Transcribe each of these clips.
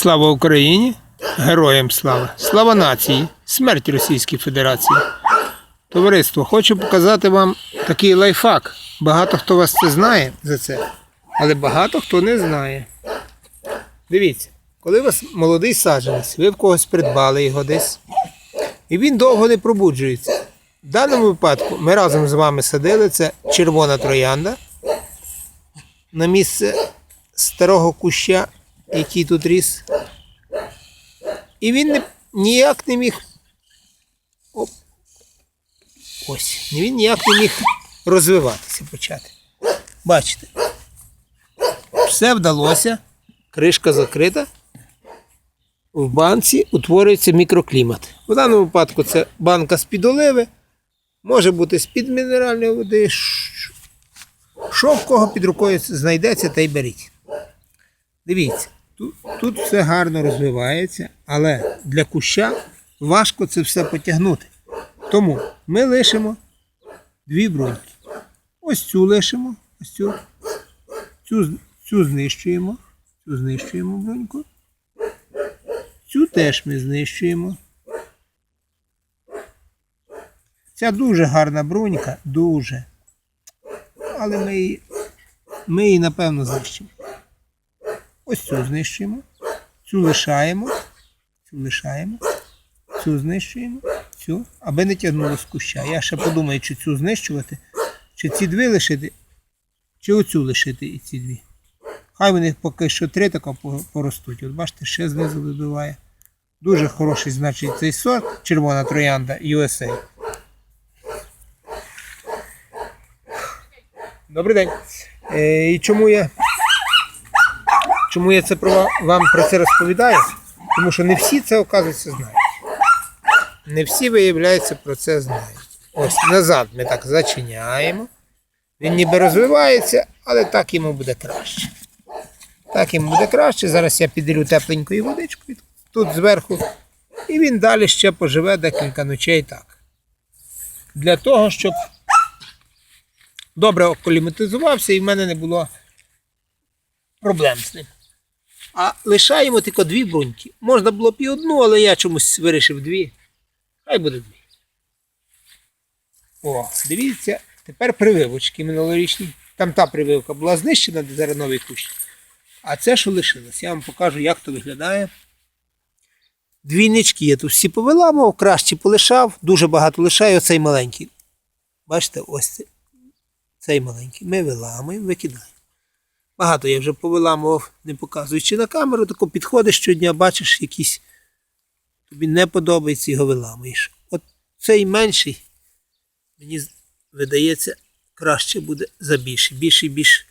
Слава Україні! Героям слава! Слава нації! Смерть Російській Федерації! Товариство, хочу показати вам такий лайфхак. Багато хто вас це знає за це, але багато хто не знає. Дивіться, коли у вас молодий саджанець, ви в когось придбали його десь, і він довго не пробуджується. В даному випадку ми разом з вами садили це червона троянда на місце старого куща, який тут ріс. І він не, ніяк не міг. Оп. Ось. Він ніяк не міг розвиватися почати. Бачите? Все вдалося. Кришка закрита. В банці утворюється мікроклімат. В даному випадку це банка з-під оливи. Може бути з-під мінеральної води. Що в кого під рукою знайдеться, та й беріть. Дивіться, тут, тут все гарно розвивається, але для куща важко це все потягнути. Тому ми лишимо дві бруньки. Ось цю лишимо, ось цю, цю, цю знищуємо, цю знищуємо бруньку. Цю теж ми знищуємо. Ця дуже гарна брунька, дуже. Але ми її, ми її напевно знищимо. Ось цю знищуємо, цю лишаємо, цю лишаємо, цю знищуємо, цю, аби не тягнуло з куща. Я ще подумаю, чи цю знищувати, чи ці дві лишити, чи оцю лишити і ці дві. Хай вони поки що три тако поростуть. От бачите, ще знизу вибиває. Дуже хороший, значить, цей сорт, червона троянда USA. Добрий день. Е, і чому я Чому я це про вам про це розповідаю? Тому що не всі це, оказується, знають. Не всі, виявляється, про це знають. Ось назад ми так зачиняємо. Він ніби розвивається, але так йому буде краще. Так йому буде краще. Зараз я піділю тепленькою водичкою тут зверху. І він далі ще поживе декілька ночей так. Для того, щоб добре аккліматизувався і в мене не було проблем з ним. А лишаємо тільки дві бруньки. Можна було б і одну, але я чомусь вирішив дві. Хай буде дві. О, дивіться, тепер прививочки минулорічні. Там та прививка була знищена, де зараз новий кущ. А це, що лишилось, я вам покажу, як то виглядає. Двійнички я тут всі повиламав, краще полишав, дуже багато лишаю, оцей маленький. Бачите, ось це- цей маленький. Ми виламуємо, викидаємо. Багато я вже повиламував, не показуючи на камеру, тако підходиш щодня, бачиш якийсь, тобі не подобається, його виламуєш. От цей менший, мені видається, краще буде за більший. Більший більш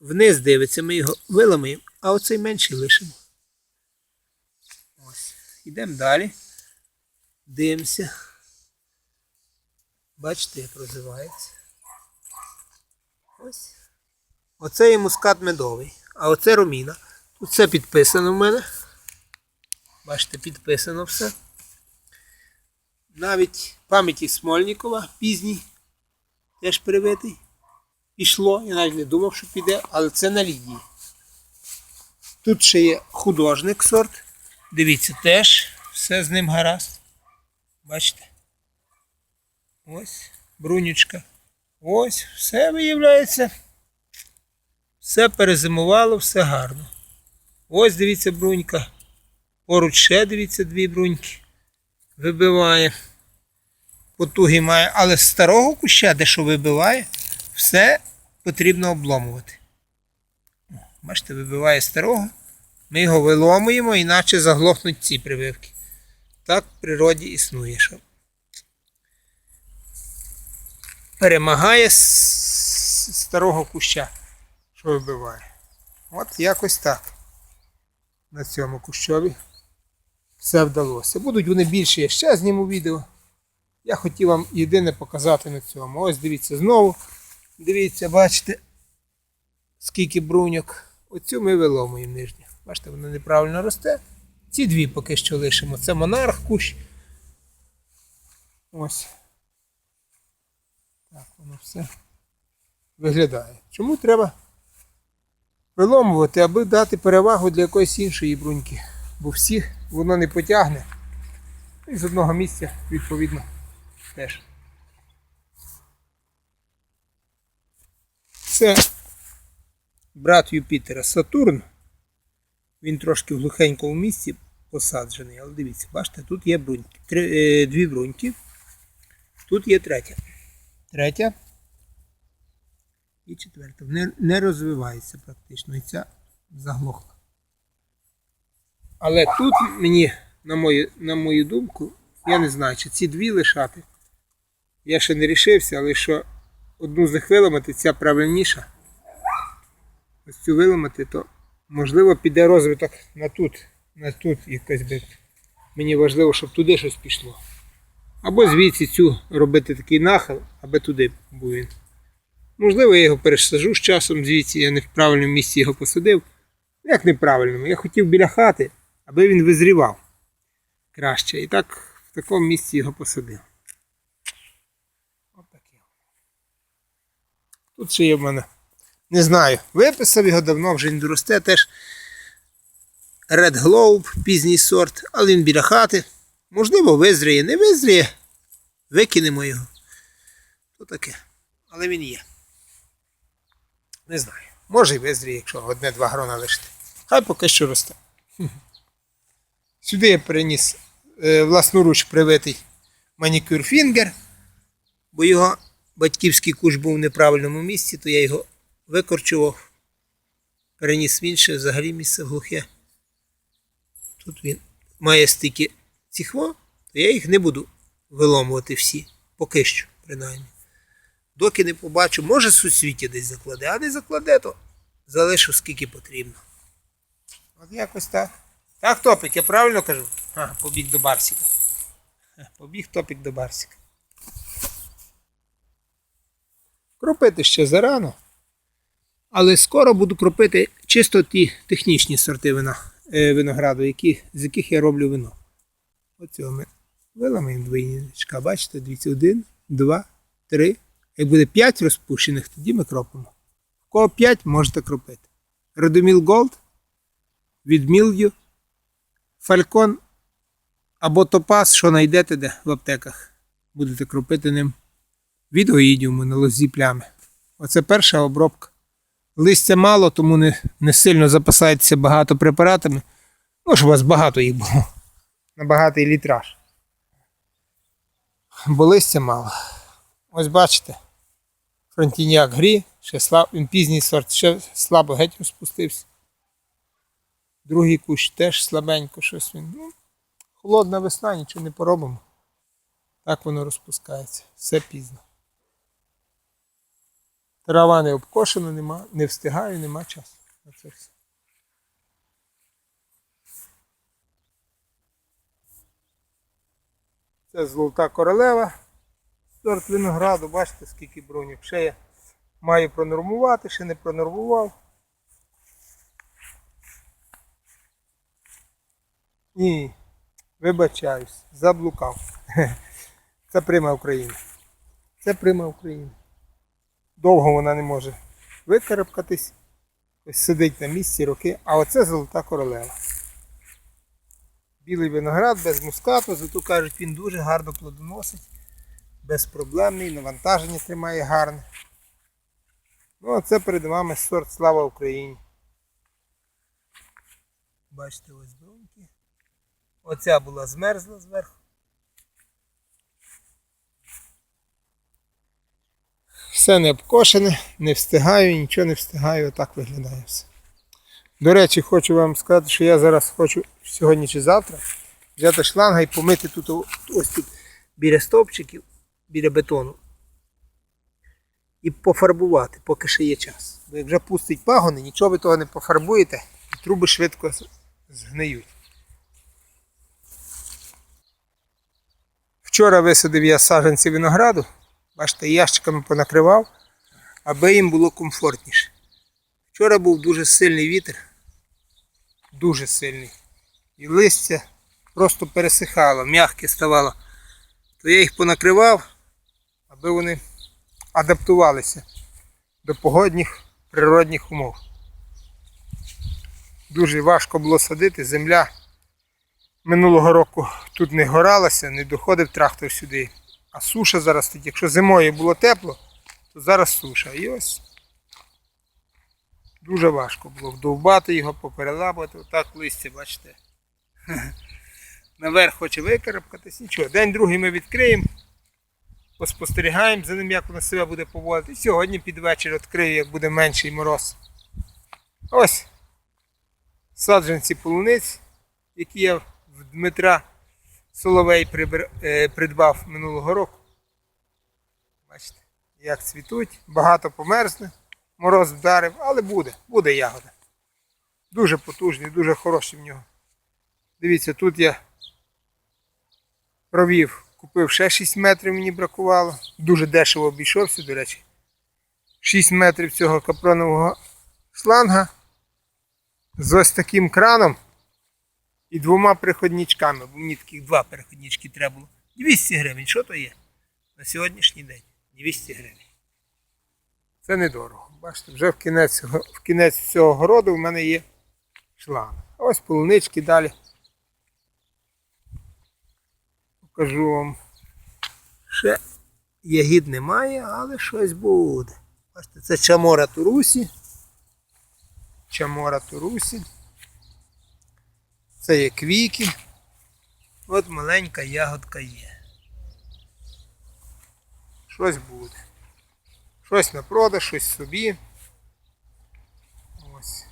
вниз дивиться, ми його виламаємо, а оцей менший лишимо. Ось. Йдемо далі. Дивимося. Бачите, як розвивається. Ось. Оце є мускат медовий, а оце роміна. Тут все підписано в мене. Бачите, підписано все. Навіть пам'яті Смольнікова пізній, теж привитий. Пішло, я навіть не думав, що піде, але це на лінії. Тут ще є художник сорт. Дивіться, теж все з ним гаразд. Бачите? Ось, брунючка. Ось, все виявляється. Все перезимувало, все гарно. Ось дивіться брунька. Поруч ще дивіться дві бруньки. Вибиває. Потуги має. Але з старого куща, де що вибиває, все потрібно обломувати. Бачите, вибиває старого. Ми його виломуємо, іначе заглохнуть ці прививки. Так в природі існує. Що перемагає старого куща що вибиває. От якось так. На цьому кущові все вдалося. Будуть вони більше, я ще зніму відео. Я хотів вам єдине показати на цьому. Ось дивіться знову. Дивіться, бачите, скільки бруньок. Оцю ми виломуємо нижню. Бачите, вона неправильно росте. Ці дві поки що лишимо. Це монарх кущ. Ось. Так, воно все виглядає. Чому треба виломувати, аби дати перевагу для якоїсь іншої бруньки. бо всі воно не потягне. І з одного місця, відповідно, теж. Це брат Юпітера Сатурн. Він трошки в глухенькому місці посаджений, але дивіться, бачите, тут є бруньки. Три, е, дві бруньки. Тут є третя. Третя. І четверта. Не, не розвивається практично. І ця заглохла. Але тут мені, на мою, на мою думку, я не знаю, чи ці дві лишати. Я ще не рішився, але що одну з них виламати, ця правильніша. Ось цю виламати, то можливо піде розвиток на тут. На тут якось би. Мені важливо, щоб туди щось пішло. Або звідси цю робити такий нахил, аби туди був він. Можливо, я його пересаджу з часом звідси, я не в правильному місці його посадив. Як неправильному? Я хотів біля хати, аби він визрівав краще. І так в такому місці його посадив. Отаке. Тут ще є в мене. Не знаю. Виписав його давно, вже він доросте теж. Red Globe, пізній сорт, але він біля хати. Можливо, визріє, не визріє. Викинемо його. То таке. Але він є. Не знаю. Може й визріє, якщо одне-два грона лишити. Хай поки що росте. Сюди я переніс е, власноруч привитий манікюр фінгер, бо його батьківський куш був в неправильному місці, то я його викорчував, переніс в інше, взагалі місце глухе. Тут він має стільки ціхво, то я їх не буду виломувати всі, поки що, принаймні. Доки не побачу, може суцвіття десь закладе, а не закладе, то залишу скільки потрібно. От якось так. Так, топик, я правильно кажу? А, побіг до Барсіка. Побіг топик до Барсіка. Кропити ще зарано. Але скоро буду кропити чисто ті технічні сорти вина, е, винограду, які, з яких я роблю вино. Оцього ми виламаємо двойничка. Бачите, дивіться, один, два, три. Як буде п'ять розпущених, тоді ми кропимо. В кого п'ять, можете кропити. Родоміл Голд від Мілдю, Фалькон або Топаз, що знайдете де в аптеках. Будете кропити ним від оїдіуму на лозі плями. Оце перша обробка. Листя мало, тому не, не сильно запасається багато препаратами. Ну, щоб у вас багато їх було. На багатий літраж. Бо листя мало. Ось бачите. Фронтіняк грі, ще слаб, він пізній сорт, ще слабо геть розпустився. Другий кущ теж слабенько щось він. Ну, холодна весна, нічого не поробимо. Так воно розпускається. Все пізно. Трава не обкошена, нема, не встигаю, нема часу. на це все. Це золота королева. Сорт винограду, бачите, скільки бронік. Ще я маю пронормувати, ще не пронормував. Ні, вибачаюсь, заблукав. Це прима України. Це прима України. Довго вона не може викарабкатись. Сидить на місці роки. А оце золота королева. Білий виноград без мускату, зато кажуть, він дуже гарно плодоносить, безпроблемний, навантаження тримає гарне. Ну, а це перед вами сорт Слава Україні. Бачите, ось бруньки. Оця була змерзла зверху. Все не обкошене, не встигаю, нічого не встигаю, отак виглядає все. До речі, хочу вам сказати, що я зараз хочу сьогодні чи завтра взяти шланга і помити тут ось тут біля стовпчиків, біля бетону. І пофарбувати, поки ще є час. Бо як вже пустить пагони, нічого ви того не пофарбуєте, і труби швидко згниють. Вчора висадив я саджанці винограду, бачите, ящиками понакривав, аби їм було комфортніше. Вчора був дуже сильний вітер, дуже сильний. І листя просто пересихало, м'яке ставало. То я їх понакривав, аби вони адаптувалися до погодних природних умов. Дуже важко було садити, земля Минулого року тут не горалося, не доходив трактор сюди. А суша зараз тут, якщо зимою було тепло, то зараз суша. І ось дуже важко було вдовбати його, поперелапати. Отак листя, бачите. Наверх хоче викарабкатись, нічого. День другий ми відкриємо, поспостерігаємо за ним, як воно себе буде поводити. І сьогодні під вечір відкрию, як буде менший мороз. Ось саджанці полуниць, які я в Дмитра Соловей е, придбав минулого року. Бачите, як цвітуть, багато померзне, мороз вдарив, але буде, буде ягода. Дуже потужний, дуже хороший в нього. Дивіться, тут я провів, купив ще 6 метрів, мені бракувало. Дуже дешево обійшовся, до речі. 6 метрів цього капронового шланга з ось таким краном і двома переходничками, бо мені таких два переходнички треба було. 200 гривень, що то є? На сьогоднішній день 200 гривень. Це недорого. Бачите, вже в кінець, в кінець цього городу в мене є шланг. Ось полунички далі. Покажу вам. Ще ягід немає, але щось буде. Бачите, це чамора турусі. Чамора турусі. Це є квіки. От маленька ягодка є. Щось буде. Щось на продаж, щось собі. Ось.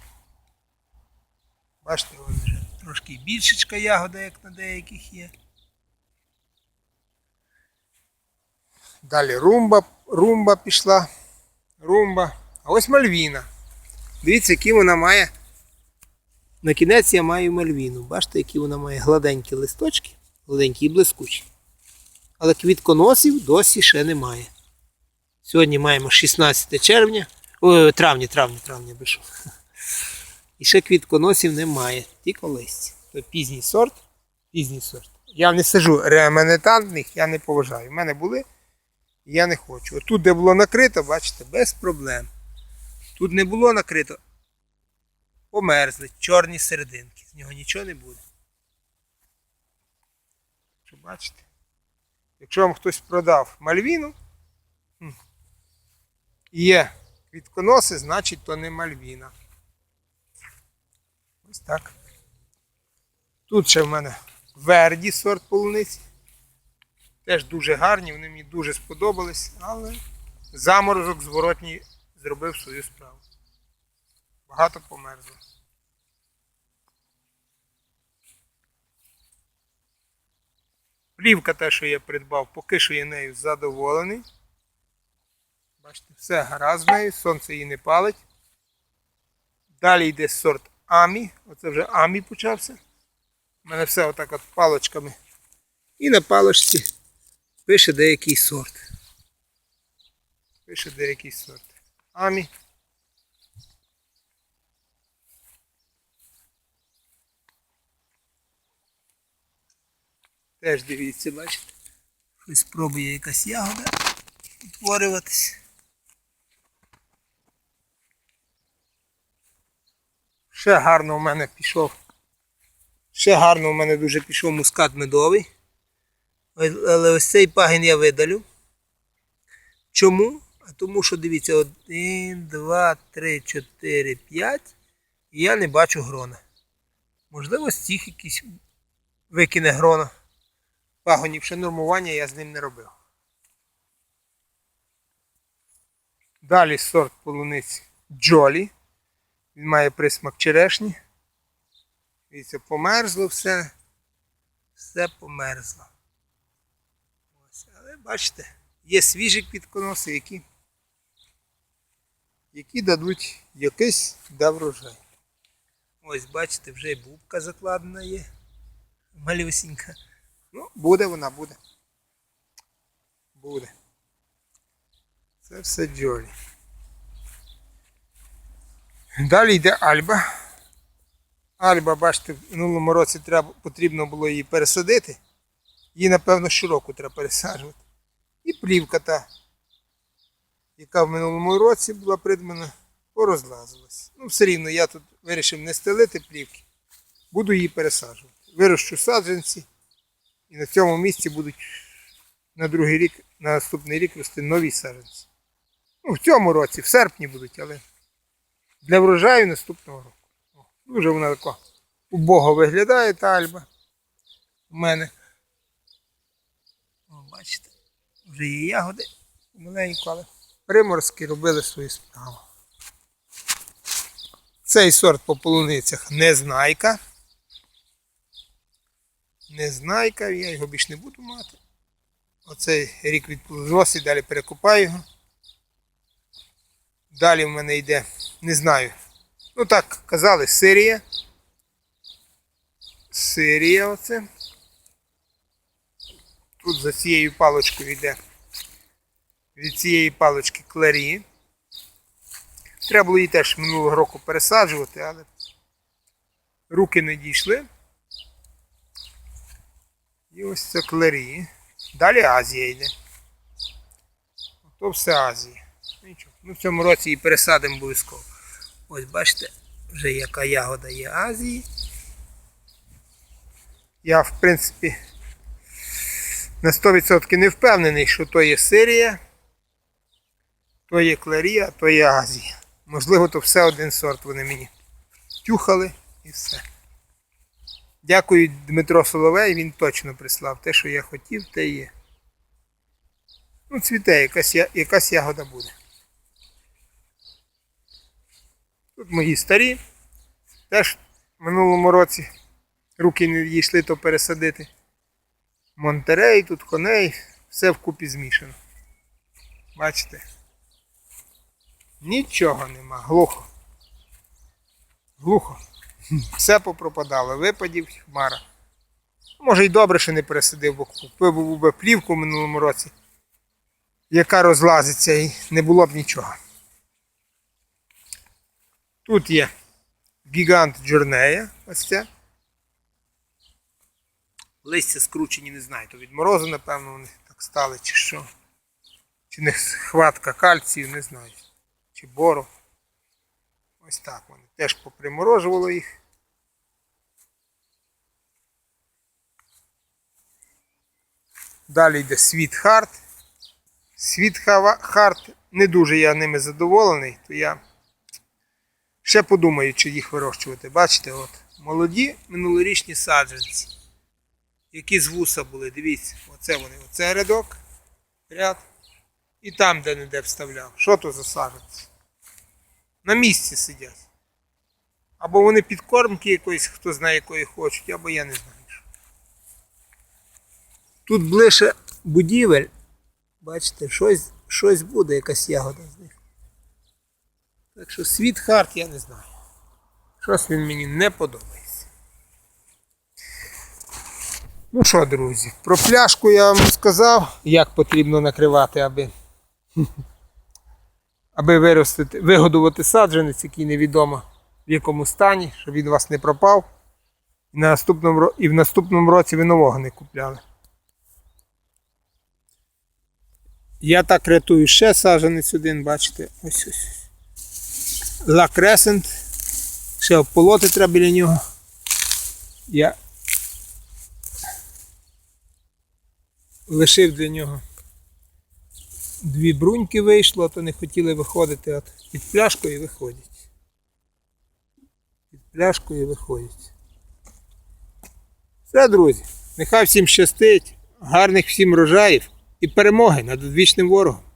Бачите, ось вже трошки більшечка ягода, як на деяких є. Далі румба, румба пішла. Румба. А ось мальвіна. Дивіться, які вона має. На кінець я маю мальвіну. Бачите, які вона має гладенькі листочки, гладенькі і блискучі. Але квітконосів досі ще немає. Сьогодні маємо 16 червня. О, травня, травня, травня пишу. І ще квітконосів немає. Тільки листі. То пізній сорт. Пізній сорт. Я не сажу ремонетантних, я не поважаю. У мене були, я не хочу. Отут, де було накрито, бачите, без проблем. Тут не було накрито. Померзли, чорні серединки. З нього нічого не буде. Що бачите? Якщо вам хтось продав мальвіну, і є квітконоси, значить то не мальвіна. Ось так. Тут ще в мене верді сорт полуниці. Теж дуже гарні, вони мені дуже сподобались, але заморозок зворотній зробив свою справу. Багато померзло. Плівка те, що я придбав, поки що я нею задоволений. Бачите, все гаразд з нею, сонце її не палить. Далі йде сорт Амі. Оце вже Амі почався. У мене все отак от палочками. І на палочці пише деякий сорт. Пише деякий сорт. Амі. Теж дивіться, бачите. Щось пробує якась ягода утворюватись. Ще гарно у мене пішов. Ще гарно у мене дуже пішов мускат медовий. Але ось цей пагін я видалю. Чому? А тому що дивіться, 1, 2, 3, 4, 5. І я не бачу грона. Можливо, з якийсь викине грона. Пагонів ще нормування я з ним не робив. Далі сорт полуниці Джолі. Він має присмак черешні. Дивіться, померзло все. Все померзло. Бачите, є свіжі квітконоси, які, які дадуть якийсь да врожай. Ось бачите, вже і бубка закладена є. Малюсінька. Ну, буде вона, буде. Буде. Це все Джолі. Далі йде Альба. Альба, бачите, в минулому році треба, потрібно було її пересадити. Її, напевно, щороку треба пересаджувати. І плівка та, яка в минулому році була придбана, порозлазилась. Ну, все рівно я тут вирішив не стелити плівки. Буду її пересаджувати. вирощу саджанці, і на цьому місці будуть на другий рік, на наступний рік рости нові саджанці. Ну, в цьому році, в серпні будуть, але для врожаю наступного року. О, Дуже вона така убого виглядає та альба. У мене. О, бачите, вже є ягоди маленько, але приморські робили свою справу. Цей сорт по полуницях незнайка. Незнайка, я його більш не буду мати. Оцей рік від плодоносить, далі перекопаю його. Далі в мене йде, не знаю. Ну так, казали, Сирія. Сирія оце. Тут за цією паличкою йде. Від цієї палички кларі. Треба було її теж минулого року пересаджувати, але руки не дійшли. І ось це кларі. Далі Азія йде. То все Азія. Нічого. Ну, в цьому році її пересадимо обов'язково. Ось бачите, вже яка ягода є Азії. Я, в принципі, на 100% не впевнений, що то є Сирія, то є Кларія, то є Азія. Можливо, то все один сорт вони мені тюхали і все. Дякую Дмитро Соловей, він точно прислав. Те, що я хотів, те є. Ну, цвіте, якась, якась ягода буде. Тут мої старі. Теж в минулому році руки не дійшли, то пересадити. Монтерей, тут коней, все вкупі змішано. Бачите? Нічого нема, глухо. Глухо. Все попропадало, випадів хмара. Може й добре, що не пересадив, бо купив би плівку в минулому році, яка розлазиться і не було б нічого. Тут є гігант Джорнея, ось це. Листя скручені, не знаю, то від морозу, напевно, вони так стали, чи що. Чи не хватка кальцію, не знаю. Чи бору. Ось так вони. Теж поприморожувало їх. Далі йде Світ Харт. Світ Харт не дуже я ними задоволений, то я ще подумаю, чи їх вирощувати. Бачите, от молоді минулорічні саджанці, які з вуса були. Дивіться, оце вони, оце рядок, ряд. І там, де не де вставляв. Що то за саджанці? На місці сидять. Або вони підкормки якоїсь, хто знає якої хочуть, або я не знаю. Тут ближче будівель. Бачите, щось, щось буде, якась ягода з них. Так що світ харт я не знаю. Щось він мені не подобається. Ну що, друзі, про пляшку я вам сказав, як потрібно накривати, аби, аби виростити, вигодувати саджанець, який невідомо в якому стані, щоб він у вас не пропав. І, на наступному, і в наступному році ви нового не купляли. Я так рятую ще саджанець один, бачите, ось ось. Ла Кресент. Ще обполоти треба біля нього. Я лишив для нього дві бруньки вийшло, то не хотіли виходити от під пляшкою виходять. Під пляшкою виходять. Все, друзі. Нехай всім щастить, гарних всім рожаїв і перемоги над одвічним ворогом.